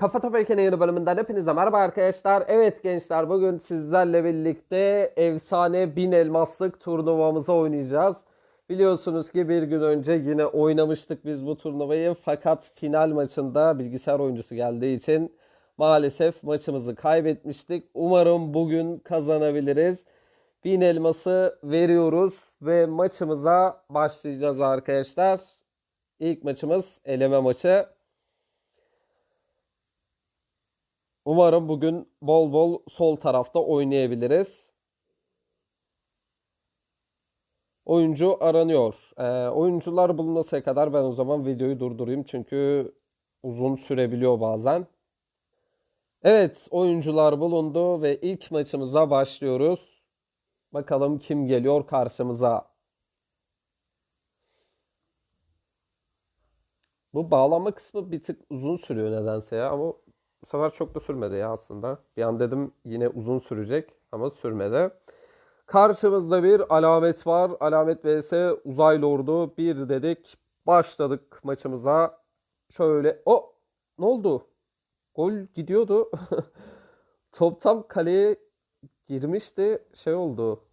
Kafa Topu Ülke'nin yeni bölümünden hepinize merhaba arkadaşlar. Evet gençler bugün sizlerle birlikte efsane bin elmaslık turnuvamızı oynayacağız. Biliyorsunuz ki bir gün önce yine oynamıştık biz bu turnuvayı. Fakat final maçında bilgisayar oyuncusu geldiği için maalesef maçımızı kaybetmiştik. Umarım bugün kazanabiliriz. Bin elması veriyoruz ve maçımıza başlayacağız arkadaşlar. İlk maçımız eleme maçı. Umarım bugün bol bol sol tarafta oynayabiliriz. Oyuncu aranıyor. Ee, oyuncular bulunasıya kadar ben o zaman videoyu durdurayım çünkü uzun sürebiliyor bazen. Evet, oyuncular bulundu ve ilk maçımıza başlıyoruz. Bakalım kim geliyor karşımıza. Bu bağlanma kısmı bir tık uzun sürüyor nedense ya ama sefer çok da sürmedi ya aslında. Bir an dedim yine uzun sürecek ama sürmedi. Karşımızda bir alamet var. Alamet vs Uzay Lordu. Bir dedik. Başladık maçımıza. Şöyle. O ne oldu? Gol gidiyordu. Top tam kaleye girmişti. Şey oldu.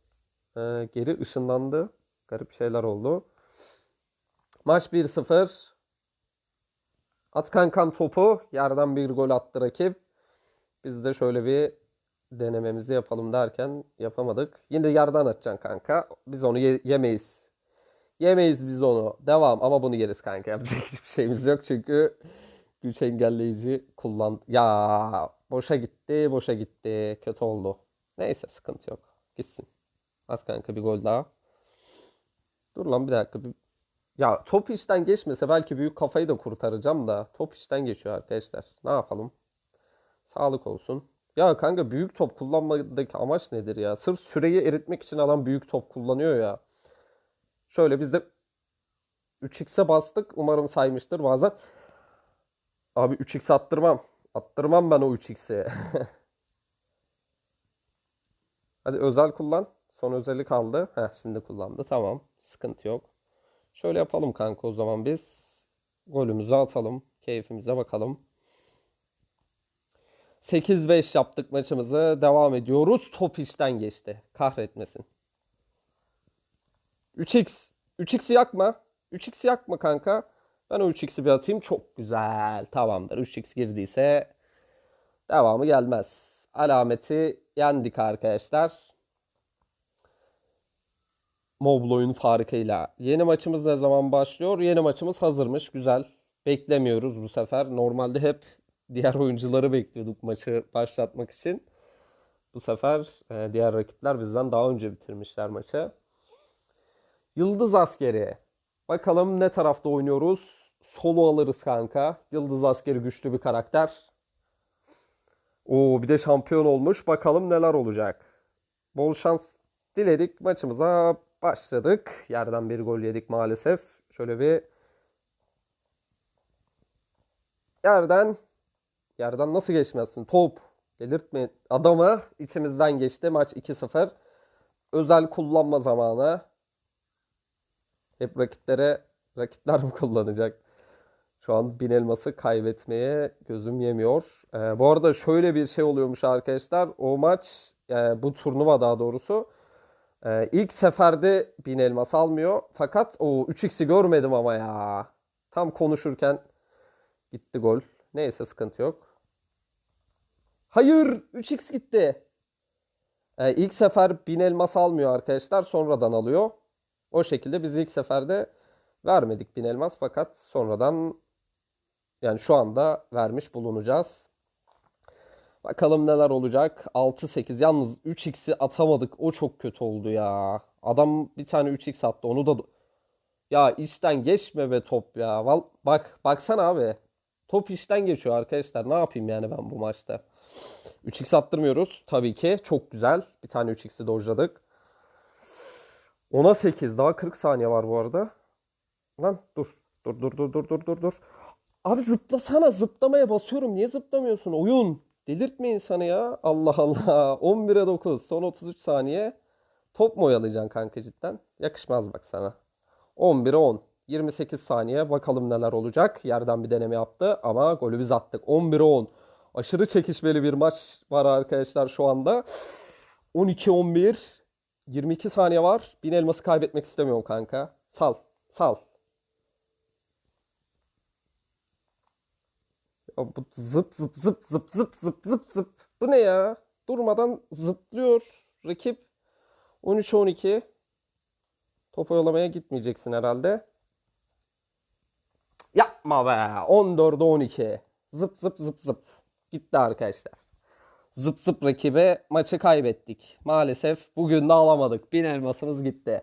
Ee, geri ışınlandı. Garip şeyler oldu. Maç 1-0. At kankam topu. Yerden bir gol attı rakip. Biz de şöyle bir denememizi yapalım derken yapamadık. Yine yerden atacaksın kanka. Biz onu ye- yemeyiz. Yemeyiz biz onu. Devam ama bunu yeriz kanka. Yapacak hiçbir şeyimiz yok çünkü güç engelleyici kullan. Ya boşa gitti, boşa gitti. Kötü oldu. Neyse sıkıntı yok. Gitsin. Az kanka bir gol daha. Dur lan bir dakika. Bir... Ya top işten geçmese belki büyük kafayı da kurtaracağım da top işten geçiyor arkadaşlar. Ne yapalım? Sağlık olsun. Ya kanka büyük top kullanmadaki amaç nedir ya? Sırf süreyi eritmek için adam büyük top kullanıyor ya. Şöyle biz de 3x'e bastık. Umarım saymıştır bazen. Abi 3x attırmam. Attırmam ben o 3x'i. Hadi özel kullan. Son özeli kaldı. Heh, şimdi kullandı. Tamam. Sıkıntı yok. Şöyle yapalım kanka o zaman biz. Golümüzü atalım. Keyfimize bakalım. 8-5 yaptık maçımızı. Devam ediyoruz. Top işten geçti. Kahretmesin. 3x. 3x'i yakma. 3x'i yakma kanka. Ben o 3x'i bir atayım. Çok güzel. Tamamdır. 3x girdiyse devamı gelmez. Alameti yendik arkadaşlar. Mobile oyun farkıyla. Yeni maçımız ne zaman başlıyor? Yeni maçımız hazırmış. Güzel. Beklemiyoruz bu sefer. Normalde hep diğer oyuncuları bekliyorduk maçı başlatmak için. Bu sefer e, diğer rakipler bizden daha önce bitirmişler maçı. Yıldız askeri. Bakalım ne tarafta oynuyoruz? Solo alırız kanka. Yıldız askeri güçlü bir karakter. Oo bir de şampiyon olmuş. Bakalım neler olacak. Bol şans diledik. Maçımıza başladık. Yerden bir gol yedik maalesef. Şöyle bir yerden yerden nasıl geçmezsin? Top delirtme adamı içimizden geçti. Maç 2-0. Özel kullanma zamanı. Hep rakiplere rakipler mi kullanacak? Şu an bin elması kaybetmeye gözüm yemiyor. Ee, bu arada şöyle bir şey oluyormuş arkadaşlar. O maç yani bu turnuva daha doğrusu ee, ilk seferde bin elmas almıyor. Fakat o 3x'i görmedim ama ya. Tam konuşurken gitti gol. Neyse sıkıntı yok. Hayır 3x gitti. Ee, ilk sefer bin elmas almıyor arkadaşlar. Sonradan alıyor. O şekilde biz ilk seferde vermedik bin elmas fakat sonradan yani şu anda vermiş bulunacağız. Bakalım neler olacak. 6-8 yalnız 3x'i atamadık. O çok kötü oldu ya. Adam bir tane 3x attı. Onu da ya içten geçme be top ya. Val bak baksana abi. Top içten geçiyor arkadaşlar. Ne yapayım yani ben bu maçta? 3x attırmıyoruz tabii ki. Çok güzel. Bir tane 3x'i dojladık. 10'a 8. Daha 40 saniye var bu arada. Lan dur. Dur dur dur dur dur dur dur. Abi zıplasana. Zıplamaya basıyorum. Niye zıplamıyorsun? Oyun. Delirtme insanı ya. Allah Allah. 11'e 9. Son 33 saniye. Top mu oyalayacaksın kanka cidden? Yakışmaz bak sana. 11'e 10. 28 saniye. Bakalım neler olacak. Yerden bir deneme yaptı ama golü biz attık. 11'e 10. Aşırı çekişmeli bir maç var arkadaşlar şu anda. 12-11. 22 saniye var. Bin elması kaybetmek istemiyorum kanka. Sal. Sal. Bu zıp zıp zıp zıp zıp zıp zıp zıp. Bu ne ya? Durmadan zıplıyor rakip. 13-12. Top oyalamaya gitmeyeceksin herhalde. Yapma be. 14'e 12. Zıp zıp zıp zıp. Gitti arkadaşlar. Zıp zıp rakibe maçı kaybettik. Maalesef bugün de alamadık. Bin elmasımız gitti.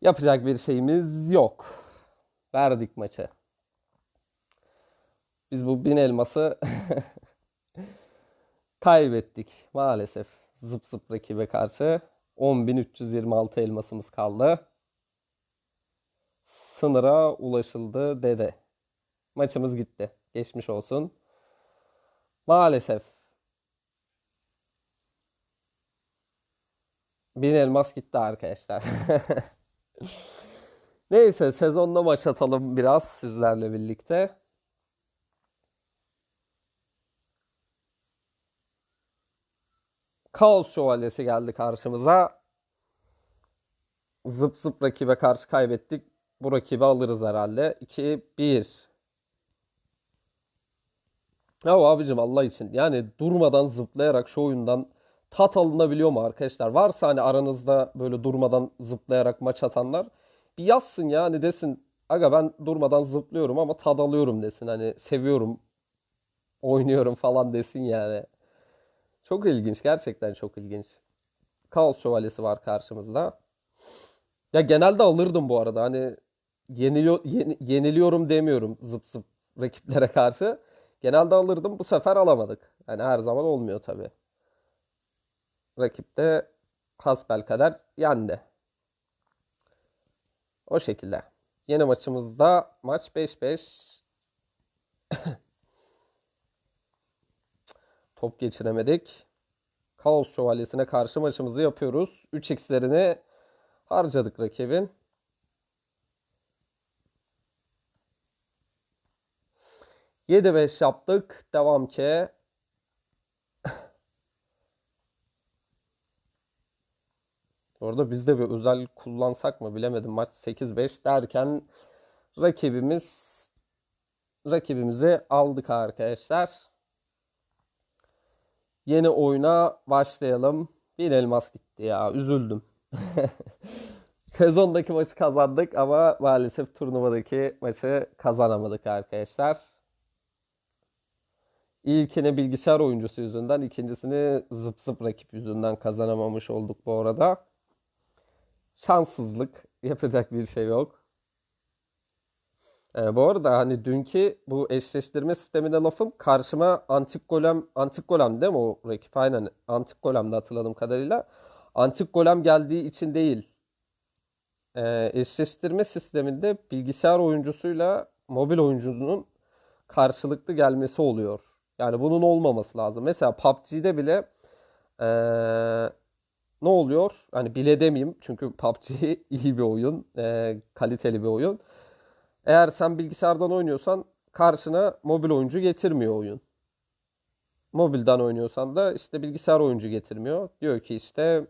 Yapacak bir şeyimiz yok. Verdik maçı. Biz bu bin elması kaybettik maalesef. Zıp zıp rakibe karşı 10.326 elmasımız kaldı. Sınıra ulaşıldı dede. Maçımız gitti. Geçmiş olsun. Maalesef. Bin elmas gitti arkadaşlar. Neyse sezonda maç atalım biraz sizlerle birlikte. Kaos Şövalyesi geldi karşımıza. Zıp zıp rakibe karşı kaybettik. Bu rakibi alırız herhalde. 2-1. Ya abicim Allah için yani durmadan zıplayarak şu oyundan tat alınabiliyor mu arkadaşlar? Varsa hani aranızda böyle durmadan zıplayarak maç atanlar bir yazsın ya hani desin aga ben durmadan zıplıyorum ama tad alıyorum desin. Hani seviyorum oynuyorum falan desin yani. Çok ilginç gerçekten çok ilginç. Kaos Şövalyesi var karşımızda. Ya genelde alırdım bu arada. Hani yeniliyor, yeni- yeniliyorum demiyorum zıp zıp rakiplere karşı. Genelde alırdım. Bu sefer alamadık. Yani her zaman olmuyor tabii. Rakip de hasbelkader yendi. O şekilde. Yeni maçımızda maç 5-5. Top geçiremedik. Kaos Şövalyesi'ne karşı maçımızı yapıyoruz. 3x'lerini harcadık rakibin. Yedi beş yaptık. Devam ki. Orada biz de bir özel kullansak mı bilemedim. Maç 8-5 derken rakibimiz rakibimizi aldık arkadaşlar. Yeni oyuna başlayalım. Bir elmas gitti ya. Üzüldüm. Sezondaki maçı kazandık ama maalesef turnuvadaki maçı kazanamadık arkadaşlar. İlkini bilgisayar oyuncusu yüzünden, ikincisini zıp zıp rakip yüzünden kazanamamış olduk bu arada. Şanssızlık. Yapacak bir şey yok. Ee, bu arada hani dünkü bu eşleştirme sistemine lafım karşıma antik golem antik golem değil mi o rakip aynen antik golemde hatırladığım kadarıyla antik golem geldiği için değil Ee, eşleştirme sisteminde bilgisayar oyuncusuyla mobil oyuncunun karşılıklı gelmesi oluyor. Yani bunun olmaması lazım. Mesela PUBG'de bile ee, ne oluyor? Hani bile demeyeyim çünkü PUBG iyi bir oyun, ee, kaliteli bir oyun. Eğer sen bilgisayardan oynuyorsan karşına mobil oyuncu getirmiyor oyun. Mobilden oynuyorsan da işte bilgisayar oyuncu getirmiyor. Diyor ki işte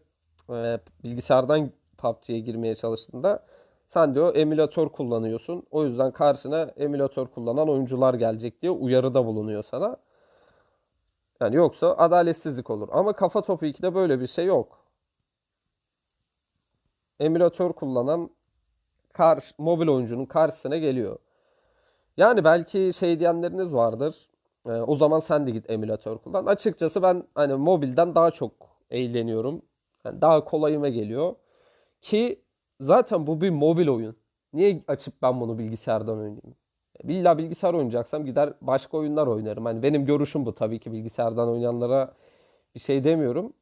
e, bilgisayardan PUBG'ye girmeye çalıştığında sen diyor emülatör kullanıyorsun. O yüzden karşına emülatör kullanan oyuncular gelecek diye uyarıda bulunuyor sana. Yani yoksa adaletsizlik olur. Ama Kafa Topu 2'de böyle bir şey yok. Emülatör kullanan karşı, mobil oyuncunun karşısına geliyor. Yani belki şey diyenleriniz vardır. Ee, o zaman sen de git emülatör kullan. Açıkçası ben hani mobilden daha çok eğleniyorum. Yani daha kolayıma geliyor. Ki zaten bu bir mobil oyun. Niye açıp ben bunu bilgisayardan oynayayım? İlla bilgisayar oynayacaksam gider başka oyunlar oynarım. Hani benim görüşüm bu tabii ki bilgisayardan oynayanlara bir şey demiyorum.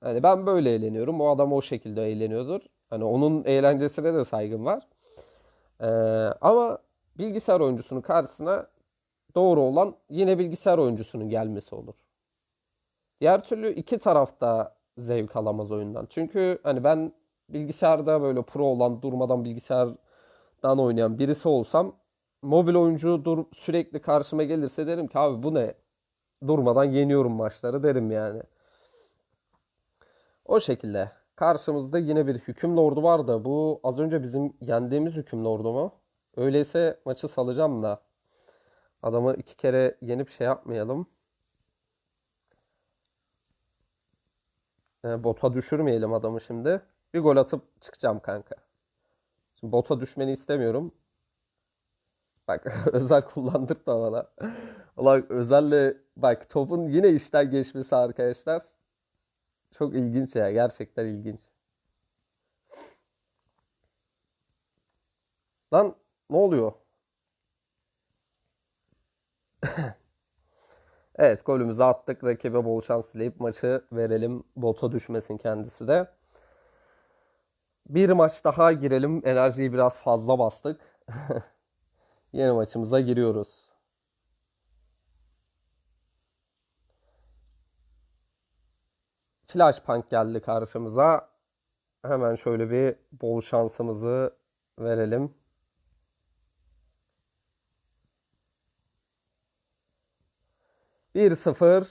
Hani ben böyle eğleniyorum. O adam o şekilde eğleniyordur. Hani onun eğlencesine de saygım var. Ee, ama bilgisayar oyuncusunun karşısına doğru olan yine bilgisayar oyuncusunun gelmesi olur. Diğer türlü iki tarafta zevk alamaz oyundan. Çünkü hani ben bilgisayarda böyle pro olan durmadan bilgisayar dan oynayan birisi olsam mobil oyuncu dur sürekli karşıma gelirse derim ki abi bu ne? Durmadan yeniyorum maçları derim yani. O şekilde. Karşımızda yine bir hüküm lordu var da bu az önce bizim yendiğimiz hüküm lordu mu? Öyleyse maçı salacağım da. Adamı iki kere yenip şey yapmayalım. E, bota düşürmeyelim adamı şimdi. Bir gol atıp çıkacağım kanka. Şimdi bota düşmeni istemiyorum. Bak özel kullandırma bana. Ulan özelle bak topun yine işten geçmesi arkadaşlar. Çok ilginç ya. Gerçekten ilginç. Lan ne oluyor? Evet golümüzü attık. Rakibe bol şans dileyip maçı verelim. Bota düşmesin kendisi de. Bir maç daha girelim. Enerjiyi biraz fazla bastık. Yeni maçımıza giriyoruz. Flashpunk geldi karşımıza. Hemen şöyle bir bol şansımızı verelim. Bir sıfır.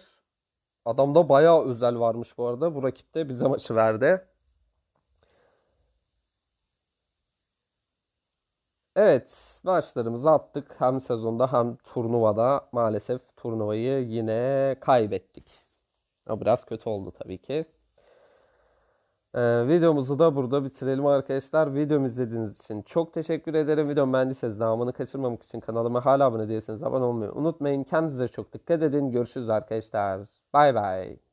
Adamda bayağı özel varmış bu arada. Bu rakip de bize maçı verdi. Evet, maçlarımızı attık. Hem sezonda hem turnuvada. Maalesef turnuvayı yine kaybettik. O biraz kötü oldu tabii ki. Ee, videomuzu da burada bitirelim arkadaşlar. Videomu izlediğiniz için çok teşekkür ederim. Videomu beğendiyseniz devamını kaçırmamak için kanalıma hala abone değilseniz abone olmayı unutmayın. Kendinize çok dikkat edin. Görüşürüz arkadaşlar. Bay bay.